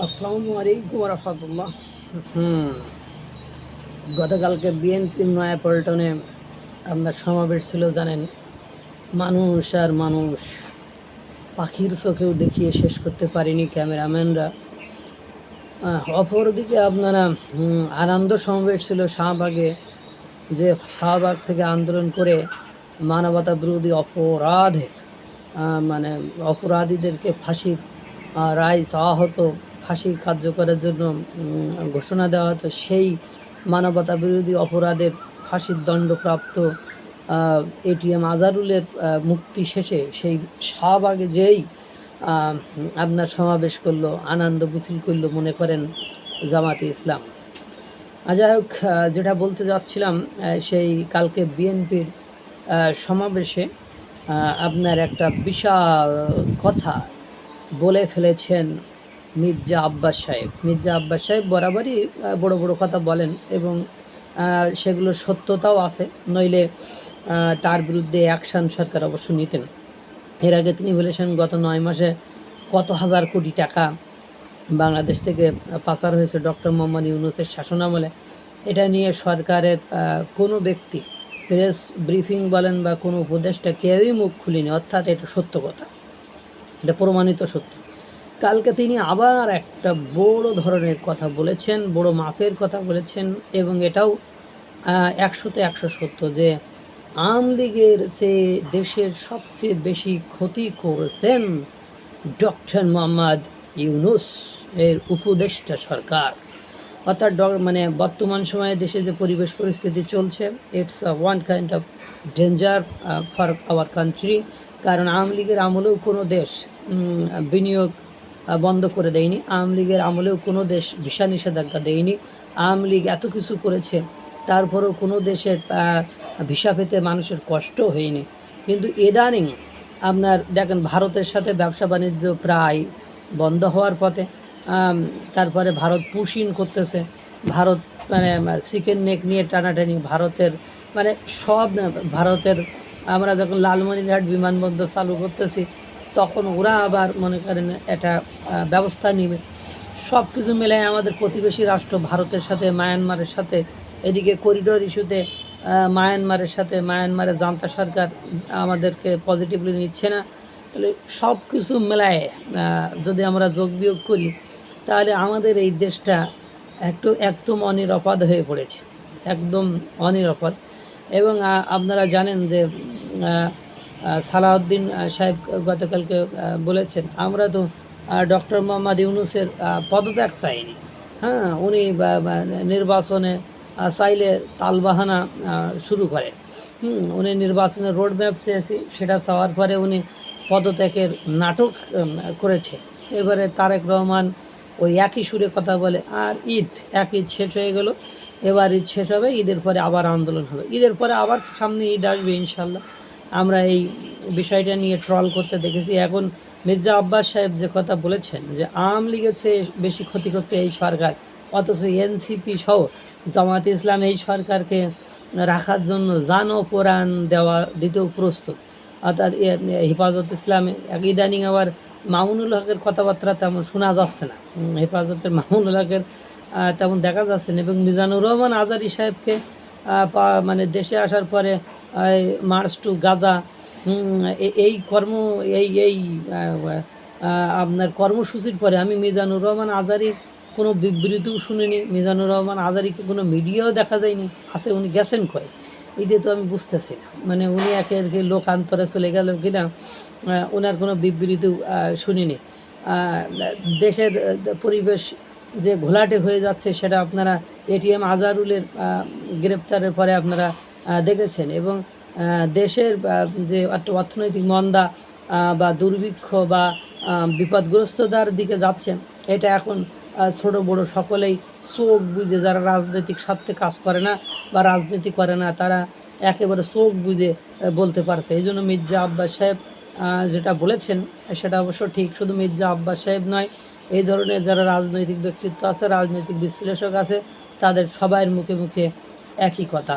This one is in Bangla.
আসসালামু আলাইকুম রহমতুল্লাহ হুম। গতকালকে বিএনপির নয়াপল্টনে আপনার সমাবেশ ছিল জানেন? মানুষ আর মানুষ। পাখির চোখেও দেখিয়ে শেষ করতে পারিনি ক্যামেরাম্যানরা। অপরদিকে আপনারা আনন্দ সমাবেশ ছিল শাহবাগে যে শাহবাগ থেকে আন্দোলন করে মানবতা বিরোধী অপরাধে মানে অপরাধীদেরকে ফাঁসির রায় চাওয়া হতো। ফাঁসি কার্যকরের জন্য ঘোষণা দেওয়া হতো, সেই মানবতা বিরোধী অপরাধের ফাঁসির দণ্ডপ্রাপ্ত এটিএম আজারুলের মুক্তি শেষে সেই শাহবাগে যেই আপনার সমাবেশ করল, আনন্দ মিছিল করল মনে করেন জামাতে ইসলাম। যাই হোক যেটা বলতে যাচ্ছিলাম সেই কালকে বিএনপির সমাবেশে আপনার একটা বিশাল কথা বলে ফেলেছেন মির্জা আব্বাস সাহেব। মির্জা আব্বাস সাহেব বরাবরই বড় বড় কথা বলেন এবং সেগুলো সত্যতাও আছে। নইলে তার বিরুদ্ধে অ্যাকশান সরকার অবশ্য নিতেন। এর আগে তিনি বলেছেন, গত নয় মাসে কত হাজার কোটি টাকা বাংলাদেশ থেকে পাচার হয়েছে ডক্টর মোহাম্মদ ইউনুসের শাসনামলে। এটা নিয়ে সরকারের কোনো ব্যক্তি প্রেস ব্রিফিং বলেন বা কোনো উপদেষ্টা কেউই মুখ খুলিনি। অর্থাৎ এটা সত্য কথা। এটা প্রমাণিত সত্য। কালকে তিনি আবার একটা বড় ধরনের কথা বলেছেন, বড় মাপের কথা বলেছেন এবং এটাও একশোতে একশো সত্য যে আওয়ামী লীগের সে দেশের সবচেয়ে বেশি ক্ষতি করেছেন ডক্টর মোহাম্মদ ইউনুস এর উপদেষ্টা সরকার। অর্থাৎ মানে বর্তমান সময়ে দেশে যে পরিবেশ পরিস্থিতি চলছে it's one kind of danger for our country কারণ আওয়ামী লীগের আমলেও কোনো দেশ বিনিয়োগ বন্ধ করে দেয়নি। আওয়ামী লীগের আমলেও কোনো দেশ ভিসা নিষেধাজ্ঞা দেয়নি। আওয়ামী লীগ এত কিছু করেছে, তারপরেও কোনো দেশের ভিসা পেতে মানুষের কষ্ট হয়নি। কিন্তু ইদানিং আপনার দেখেন, ভারতের সাথে ব্যবসা বাণিজ্য প্রায় বন্ধ হওয়ার পথে তারপরে ভারত পুশিন করতেছে। ভারত মানে চিকেন নেক নিয়ে টানাটানি ভারতের মানে সব ভারতের, আমরা যখন লালমনিরহাট বিমানবন্দর চালু করতেছি তখন ওরা আবার মনে করেন এটা ব্যবস্থা নেবে। সব কিছু মিলে আমাদের প্রতিবেশী রাষ্ট্র ভারতের সাথে, মায়ানমারের সাথে, এদিকে করিডোর ইস্যুতে মায়ানমারের সাথে, মায়ানমারের জান্তা সরকার আমাদেরকে পজিটিভলি নিচ্ছে না। তাহলে সব কিছু মেলায় যদি আমরা যোগ বিয়োগ করি, তাহলে আমাদের এই দেশটা একটু, একদম অনিরাপদ হয়ে পড়েছে। একদম অনিরাপদ। এবং আপনারা জানেন যে সালাউদ্দিন সাহেব গতকালকে বলেছেন আমরা তো ডক্টর মোহাম্মদ ইউনুসের পদত্যাগ চাইনি। হ্যাঁ উনি নির্বাচনে চাইলে তালবাহানা শুরু করে। হুম, উনি নির্বাচনের রোড ম্যাপ চেয়েছি সেটা চাওয়ার পরে উনি পদত্যাগের নাটক করেছে। এবারে তারেক রহমান ওই একই সুরে কথা বলে আর ঈদ এক ঈদ শেষ হয়ে গেল এবার ঈদ শেষ হবে ঈদের পরে আবার আন্দোলন হবে। ঈদের পরে আবার সামনে ঈদ আসবে ইনশাল্লাহ। আমরা এই বিষয়টা নিয়ে ট্রল করতে দেখেছি। এখন মির্জা আব্বাস সাহেব যে কথা বলেছেন, যে আওয়ামী লীগের চেয়ে বেশি ক্ষতি করছে এই সরকার, অথচ এনসিপি সহ জামাত ইসলাম এই সরকারকে রাখার জন্য জান ও দেওয়া দিতেও প্রস্তুত। অর্থাৎ হেফাজত ইসলাম ইদানিং আবার মামুনুল হকের কথাবার্তা তেমন শোনা যাচ্ছে না। হেফাজতের মামুনুল হকের তেমন দেখা যাচ্ছে না। এবং মিজানুর রহমান আজারি সাহেবকে মানে দেশে আসার পরে মার্চ টু গাজা এই কর্ম, এই এই আপনার কর্মসূচির পরে আমি মিজানুর রহমান আজারির কোনো বিবৃতিও শুনিনি, মিজানুর রহমান আজারিকে কোনো মিডিয়াও দেখা যায়নি, আছে উনি গেছেন কয় এটা তো আমি বুঝতেছি না। মানে উনি একে একে লোকান্তরে চলে গেল কিনা ওনার কোনো বিবৃতিও শুনিনি। দেশের পরিবেশ যে ঘোলাটে হয়ে যাচ্ছে, সেটা আপনারা এটিএম আজারুলের গ্রেপ্তারের পরে আপনারা দেখেছেন এবং দেশের যে অর্থনৈতিক মন্দা বা দুর্ভিক্ষ বা বিপদগ্রস্ততার দিকে যাচ্ছে এটা এখন ছোট বড় সকলেই চোখ বুঝে যারা রাজনৈতিক স্বার্থে কাজ করে না বা রাজনীতি করে না, তারা একেবারে চোখ বুঝে বলতে পারছে। এই জন্য মির্জা আব্বাস সাহেব যেটা বলেছেন, সেটা অবশ্য ঠিক, শুধু মির্জা আব্বাস সাহেব নয়, এই ধরনের যারা রাজনৈতিক ব্যক্তিত্ব আছে, রাজনৈতিক বিশ্লেষক আছে, তাদের সবার মুখে মুখে একই কথা।